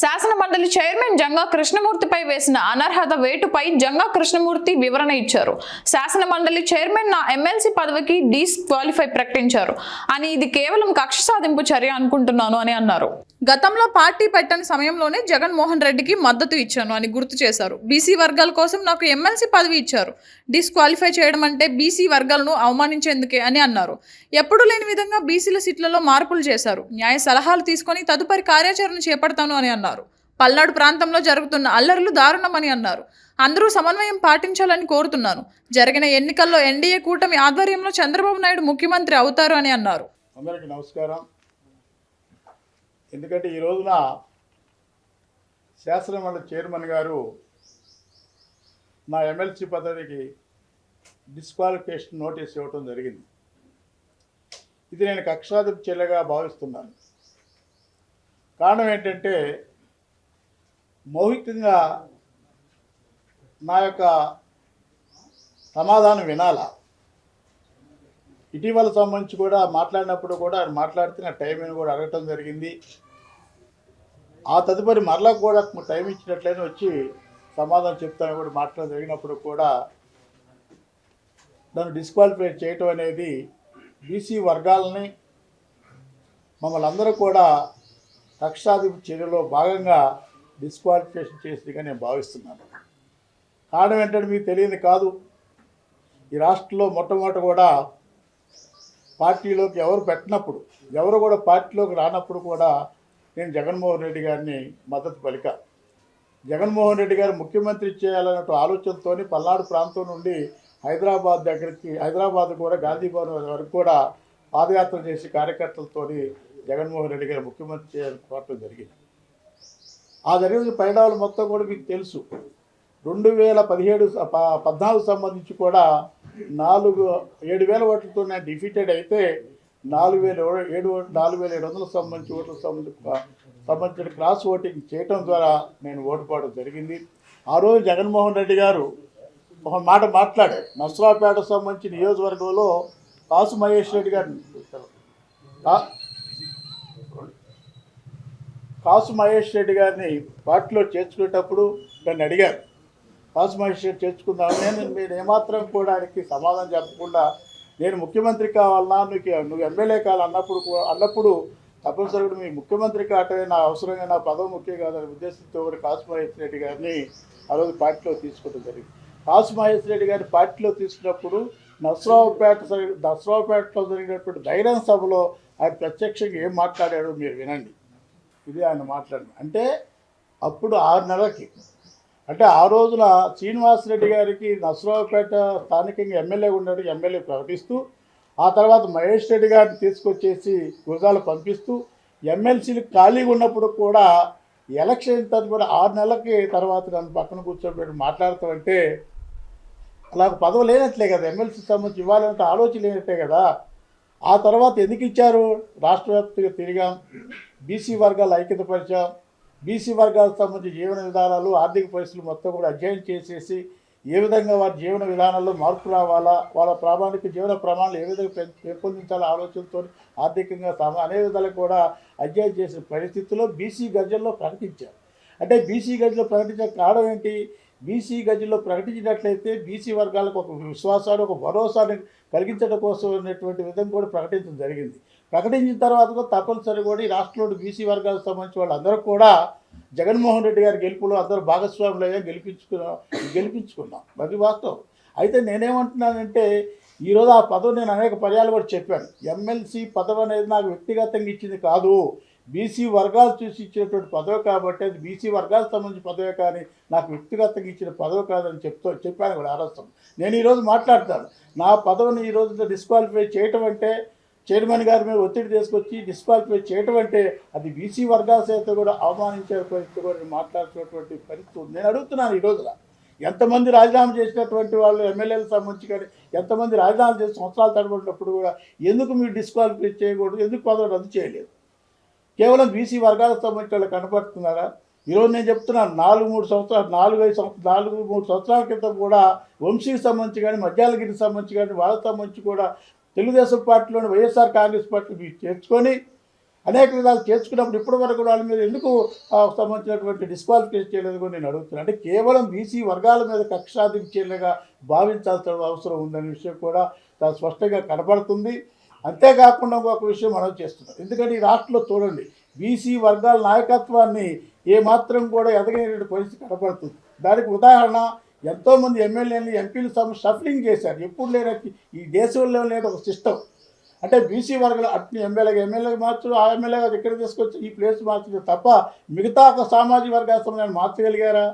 శాసన మండలి చైర్మన్ జంగా కృష్ణమూర్తిపై వేసిన అనర్హత వేటుపై జంగా కృష్ణమూర్తి వివరణ ఇచ్చారు. శాసన మండలి చైర్మన్ నా ఎమ్మెల్సీ పదవికి డిస్క్వాలిఫై ప్రకటించారు. అని ఇది కేవలం కక్ష సాధింపు చర్య అనుకుంటున్నాను అని అన్నారు. గతంలో పార్టీ పెట్టని సమయంలోనే జగన్మోహన్ రెడ్డికి మద్దతు ఇచ్చాను అని గుర్తు చేశారు. బీసీ వర్గాల కోసం నాకు ఎమ్మెల్సీ పదవి ఇచ్చారు. డిస్క్వాలిఫై చేయడం అంటే బీసీ వర్గాలను అవమానించేందుకే అని అన్నారు. ఎప్పుడూ లేని విధంగా బీసీల సీట్లలో మార్పులు చేశారు. న్యాయ సలహాలు తీసుకొని తదుపరి కార్యాచరణ చేపడతాను అని అన్నారు. పల్నాడు ప్రాంతంలో జరుగుతున్న అల్లర్లు దారుణమని అన్నారు. అందరూ సమన్వయం పాటించాలని కోరుతున్నాను జరిగిన ఎన్నికల్లో ఎన్డీఏ కూటమి ఆధ్వర్యంలో చంద్రబాబు నాయుడు ముఖ్యమంత్రి అవుతారు అని అన్నారు. అందరికీ నమస్కారం. ఎందుకంటే ఈ రోజున శాసనమండలి చైర్మన్ గారు నా ఎమ్మెల్సీ పదవికి డిస్క్వాలిఫికేషన్ నోటీస్ ఇవ్వటం జరిగింది. ఇది నేను కక్షాధిప చర్యగా భావిస్తున్నాను. కారణం ఏంటంటే మౌహికంగా నా యొక్క సమాధానం వినాలా? ఇటీవల సంబంధించి కూడా మాట్లాడినప్పుడు కూడా ఆయన మాట్లాడితే నా టైం కూడా అడగటం జరిగింది. ఆ తదుపరి మరలా కూడా టైం ఇచ్చినట్లయినా వచ్చి సమాధానం చెప్తాను కూడా మాట్లాడడం జరిగినప్పుడు కూడా దాన్ని డిస్క్వాలిఫై చేయటం అనేది బీసీ వర్గాలని మమ్మల్ని అందరూ కూడా కక్షాధిప చర్యలో భాగంగా డిస్క్వాలిఫికేషన్ చేసిందిగా నేను భావిస్తున్నాను. కారణం ఏంటంటే మీకు తెలియదు కాదు ఈ రాష్ట్రంలో మొట్టమొదట కూడా పార్టీలోకి ఎవరు పెట్టినప్పుడు ఎవరు కూడా పార్టీలోకి రానప్పుడు కూడా నేను జగన్మోహన్ రెడ్డి గారిని మద్దతు పలిక. జగన్మోహన్ రెడ్డి గారు ముఖ్యమంత్రి చేయాలన్నట్టు ఆలోచనతో పల్నాడు ప్రాంతం నుండి హైదరాబాద్ దగ్గరికి హైదరాబాద్ కూడా గాంధీ భవన్ వరకు కూడా పాదయాత్ర చేసి కార్యకర్తలతో జగన్మోహన్ రెడ్డి గారు ముఖ్యమంత్రి చేయాలని కోరటం జరిగింది. ఆ జరిగిన పరిణామాలు మొత్తం కూడా మీకు తెలుసు. రెండు వేల పదిహేడు పద్నాలుగు సంబంధించి కూడా నాలుగు ఏడు వేల ఓట్లతో నేను డిఫీటెడ్ అయితే నాలుగు వేల ఏడు నాలుగు వేల ఏడు వందలకు సంబంధించి ఓట్లకు సంబంధించి సంబంధించిన క్రాస్ ఓటింగ్ చేయటం ద్వారా నేను ఓడిపోవడం జరిగింది. ఆ రోజు జగన్మోహన్ రెడ్డి గారు ఒక మాట మాట్లాడారు. నర్సరావుపేటకు సంబంధించి నియోజకవర్గంలో కాసు మహేష్ రెడ్డి గారిని కాసు మహేష్ రెడ్డి గారిని పార్టీలో చేర్చుకునేటప్పుడు నన్ను అడిగారు. కాసు మహేష్ రెడ్డి చేర్చుకుందాం నేను మీరు ఏమాత్రం కూడా ఆయనకి సమాధానం చెప్పకుండా నేను ముఖ్యమంత్రి కావాలన్నా నీకు నువ్వు ఎమ్మెల్యే కావాలి అన్నప్పుడు అన్నప్పుడు తప్పనిసరిగా మీ ముఖ్యమంత్రి కావటమే నా అవసరంగా నా పదవి ముఖ్యం కాదనే ఉద్దేశంతో కూడా కాసు మహేష్ రెడ్డి గారిని ఆ రోజు పార్టీలో తీసుకోవడం జరిగింది. కాసు మహేష్ రెడ్డి గారిని పార్టీలో తీసుకున్నప్పుడు నర్సరావుపేట దసరావుపేటలో జరిగినటువంటి ధైర్యం సభలో ఆయన ప్రత్యక్షంగా ఏం మాట్లాడాడో మీరు వినండి. ఇది ఆయన మాట్లాడింది అంటే అప్పుడు ఆరు నెలలకి. అంటే ఆ రోజున శ్రీనివాసరెడ్డి గారికి నసరావుపేట స్థానికంగా ఎమ్మెల్యే ఉన్నాడు ఎమ్మెల్యే ప్రకటిస్తూ ఆ తర్వాత మహేష్ రెడ్డి గారిని తీసుకొచ్చేసి గురజాలు పంపిస్తూ ఎమ్మెల్సీలు ఖాళీగా ఉన్నప్పుడు కూడా ఎలక్షన్ తదుపరి ఆరు నెలలకి తర్వాత నన్ను పక్కన కూర్చోబెట్టి మాట్లాడతామంటే అలా పదవి లేనట్లే కదా ఎమ్మెల్సీ సంబంధించి ఇవ్వాలంటే ఆలోచన లేనట్లే కదా. ఆ తర్వాత ఎందుకు ఇచ్చారు? రాష్ట్ర వ్యాప్తంగా తిరిగాం. బీసీ వర్గాలు ఐక్యతపరిచాం. బీసీ వర్గాలకు సంబంధించి జీవన విధానాలు ఆర్థిక పరిస్థితులు మొత్తం కూడా అధ్యయనం చేసేసి ఏ విధంగా వారి జీవన విధానాల్లో మార్పు రావాలా వాళ్ళ ప్రామాణిక జీవన ప్రమాణాలు ఏ విధంగా పెం- పెంపొందించాలో ఆలోచనతో ఆర్థికంగా సమ అనే విధాలు కూడా అధ్యయనం చేసిన పరిస్థితుల్లో బీసీ గజల్లో ప్రకటించారు. అంటే బీసీ గజల్లో ప్రకటించే కారణం ఏంటి? బీసీ గదిలో ప్రకటించినట్లయితే బీసీ వర్గాలకు ఒక విశ్వాసాన్ని ఒక భరోసాని కలిగించడం కోసం అనేటువంటి విధంగా కూడా ప్రకటించడం జరిగింది. ప్రకటించిన తర్వాత కూడా తప్పనిసరి కూడా ఈ రాష్ట్రంలోని బీసీ వర్గాలకు సంబంధించిన వాళ్ళందరూ కూడా జగన్మోహన్ రెడ్డి గారి గెలుపులో అందరూ భాగస్వాములు అయ్యా గెలిపించుకున్నాం గెలిపించుకున్నాం. అది వాస్తవం. అయితే నేనేమంటున్నానంటే ఈరోజు ఆ పదవి నేను అనేక పర్యాలు కూడా చెప్పాను. ఎమ్మెల్సీ పదవి అనేది నాకు వ్యక్తిగతంగా ఇచ్చింది కాదు. బీసీ వర్గాలు చూసి ఇచ్చినటువంటి పదవి కాబట్టి అది బీసీ వర్గాలకు సంబంధించిన పదవి కానీ నాకు వ్యక్తిగతంగా ఇచ్చిన పదవి కాదని చెప్తూ చెప్పాను కూడా ఆరోస్తాం నేను ఈరోజు మాట్లాడతాను. నా పదవిని ఈ డిస్క్వాలిఫై చేయటం అంటే చైర్మన్ గారి మీద ఒత్తిడి తీసుకొచ్చి డిస్క్వాలిఫై చేయటం అంటే అది బీసీ వర్గాల చేత కూడా అవమానించే పరిస్థితి కూడా మాట్లాడుతున్నటువంటి పరిస్థితి ఉంది. నేను అడుగుతున్నాను ఈ రోజున. ఎంతమంది రాజీనామా చేసినటువంటి వాళ్ళు ఎమ్మెల్యేలకు సంబంధించి కానీ ఎంతమంది రాజీనామా చేసి సంవత్సరాలు తడబడినప్పుడు కూడా ఎందుకు మీరు డిస్క్వాలిఫై చేయకూడదు? ఎందుకు పదవి రద్దు చేయలేదు? కేవలం బీసీ వర్గాలకు సంబంధించిన వాళ్ళు కనపడుతున్నారా? ఈరోజు నేను చెప్తున్నాను నాలుగు మూడు సంవత్సరాలు నాలుగు ఐదు సంవత్సరాలు నాలుగు మూడు సంవత్సరాల క్రితం కూడా వంశీకి సంబంధించి కానీ మధ్యాలగిరికి సంబంధించి కానీ వాళ్ళకి సంబంధించి కూడా తెలుగుదేశం పార్టీలోని వైఎస్ఆర్ కాంగ్రెస్ పార్టీ మీరు చేర్చుకొని అనేక విధాలు చేర్చుకున్నప్పుడు ఇప్పటి వరకు వాళ్ళ మీద ఎందుకు సంబంధించినటువంటి డిస్క్వాలిఫికేషన్ చేయలేదు కూడా నేను అడుగుతున్నాను అంటే కేవలం బీసీ వర్గాల మీద కక్షాధించేలాగా భావించాల్సిన అవసరం ఉందనే విషయం కూడా చాలా స్పష్టంగా కనబడుతుంది అంతేకాకుండా ఒక విషయం మనం చేస్తున్నాం. ఎందుకంటే ఈ రాష్ట్రంలో చూడండి బీసీ వర్గాల నాయకత్వాన్ని ఏమాత్రం కూడా ఎదగనేటువంటి పరిస్థితి కనబడుతుంది దానికి ఉదాహరణ ఎంతోమంది ఎమ్మెల్యేలు ఎంపీలు సమ షఫలింగ్ చేశారు. ఎప్పుడు లేని ఈ దేశంలో లేని ఒక సిస్టమ్ అంటే బీసీ వర్గాలు అట్ని ఎమ్మెల్యేగా ఎమ్మెల్యేగా మార్చు ఆ ఎమ్మెల్యేగా ఇక్కడ తీసుకొచ్చి ఈ ప్లేస్ మార్చింది తప్ప మిగతా ఒక సామాజిక వర్గాల సమయాన్ని మార్చగలిగారా?